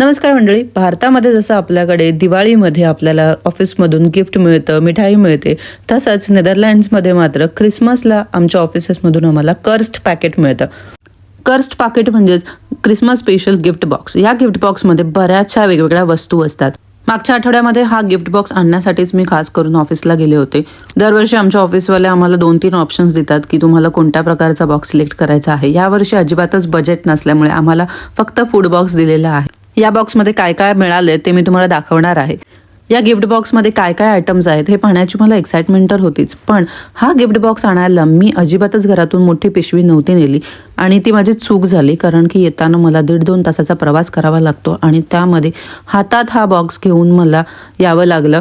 नमस्कार मंडळी. भारतामध्ये जसं आपल्याकडे दिवाळीमध्ये आपल्याला ऑफिसमधून गिफ्ट मिळतं मिठाई मिळते तसंच नेदरलँड्समध्ये मात्र क्रिसमसला आमच्या ऑफिसेसमधून आम्हाला कर्स्ट पॅकेट मिळतं. कर्स्ट पॅकेट म्हणजेच क्रिसमस स्पेशल गिफ्ट बॉक्स या गिफ्ट बॉक्समध्ये बऱ्याचशा वेगवेगळ्या वस्तू असतात. मागच्या आठवड्यामध्ये हा गिफ्ट बॉक्स आणण्यासाठीच मी खास करून ऑफिसला गेले होते. दरवर्षी आमच्या ऑफिसवाले आम्हाला दोन तीन ऑप्शन्स देतात की तुम्हाला कोणत्या प्रकारचा बॉक्स सिलेक्ट करायचा आहे. यावर्षी अजिबातच बजेट नसल्यामुळे आम्हाला फक्त फूड बॉक्स दिलेला आहे. या बॉक्समध्ये काय काय मिळाले ते मी तुम्हाला दाखवणार आहे. या गिफ्ट बॉक्समध्ये काय काय आयटम्स आहेत हे पाहण्याची मला एक्साइटमेंट तर होतीच. पण हा गिफ्ट बॉक्स आणायला मी अजिबातच घरातून मोठी पिशवी नव्हती नेली आणि ती माझी चूक झाली कारण की येताना मला दीड दोन तासाचा प्रवास करावा लागतो आणि त्यामध्ये हातात हा बॉक्स घेऊन मला यावं लागलं.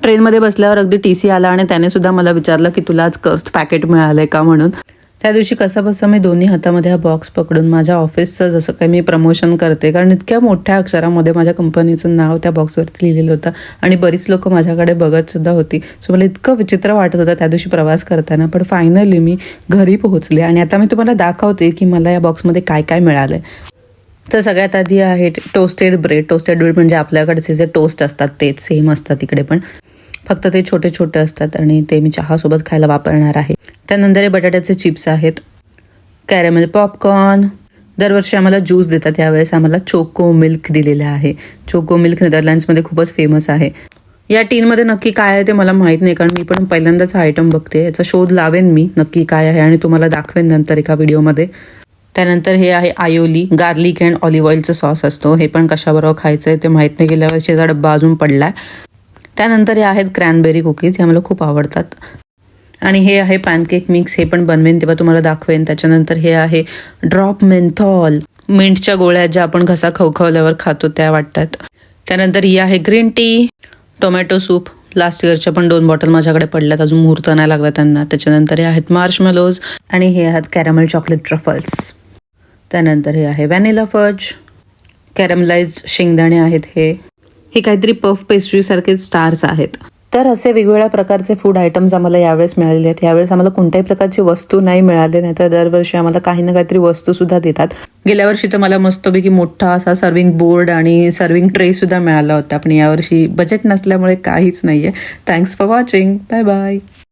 ट्रेनमध्ये बसल्यावर अगदी टी सी आला आणि त्याने सुद्धा मला विचारलं की तुला आज कर्स्ट पॅकेट मिळालं आहे का म्हणून. त्या दिवशी कसं मी दोन्ही हातामध्ये हा बॉक्स पकडून माझ्या ऑफिसचं जसं काही मी प्रमोशन करते कारण इतक्या मोठ्या अक्षरामध्ये माझ्या कंपनीचं नाव त्या बॉक्सवरती लिहिलेलं होतं आणि बरीच लोक माझ्याकडे बघतसुद्धा होती. सो मला इतकं विचित्र वाटत होतं त्या दिवशी प्रवास करताना पण फायनली मी घरी पोहोचले आणि आता मी तुम्हाला दाखवते की मला या बॉक्समध्ये काय काय मिळालं आहे तर सगळ्यात आधी आहे टोस्टेड ब्रेड टोस्टेड ब्रेड म्हणजे आपल्याकडचे जे टोस्ट असतात तेच सेम असतात तिकडे पण. फक्त ते छोटे छोटे असतात आणि ते मी चहासोबत खायला वापरणार आहे. त्यानंतर हे बटाट्याचे चिप्स आहेत. Caramel popcorn. दरवर्षी आम्हाला ज्यूस देतात यावेळेस आम्हाला चोको मिल्क दिलेलं आहे. चोको मिल्क नेदरलँड्समध्ये खूपच फेमस आहे. या टीनमध्ये नक्की काय आहे ते मला माहीत नाही कारण मी पण पहिल्यांदाच हा आयटम बघते. याचा शोध लावेन मी नक्की काय आहे आणि तुम्हाला दाखवेन नंतर एका व्हिडिओमध्ये. त्यानंतर हे आहे आयोली गार्लिक अँड ऑलिव्ह ऑइलचं सॉस असतो. हे पण कशाबरोबर खायचं आहे ते माहीत नाही गेल्या वर्षीचा डब्बा अजून पडलाय. त्यानंतर हे आहेत क्रॅनबेरी कुकीज हे मला खूप आवडतात. आणि हे आहे पॅनकेक मिक्स हे पण बनवेन तेव्हा तुम्हाला दाखवेन. त्याच्यानंतर हे आहे ड्रॉप मेंथॉल मिंटच्या गोळ्या ज्या आपण घसा खवखवल्यावर खातो त्या वाटतात. त्यानंतर ही आहे green tea tomato soup last इयरच्या पण दोन बॉटल माझ्याकडे पडल्यात अजून मुहूर्त नाही लागला त्यांना. त्याच्यानंतर हे आहेत मार्शमेलोज आणि हे आहेत कॅरमल चॉकलेट ट्रफल्स त्यानंतर हे आहे व्हॅनिला फज कॅरमलाइज शेंगदाणे आहेत हे. हे काहीतरी पफ पेस्ट्री सारखे स्टार्स आहेत. तर असे वेगवेगळ्या प्रकारचे फूड आयटम्स आम्हाला यावेळेस मिळालेले आहेत. यावेळेस आम्हाला कोणत्याही प्रकारची वस्तू नाही मिळाली नाही तर दरवर्षी आम्हाला काही ना काहीतरी वस्तू सुद्धा देतात. गेल्या वर्षी तर मला मस्तपैकी मोठा असा सर्विंग बोर्ड आणि सर्विंग ट्रे सुद्धा मिळाला होता पण यावर्षी बजेट नसल्यामुळे काहीच नाहीये. Thanks for watching bye bye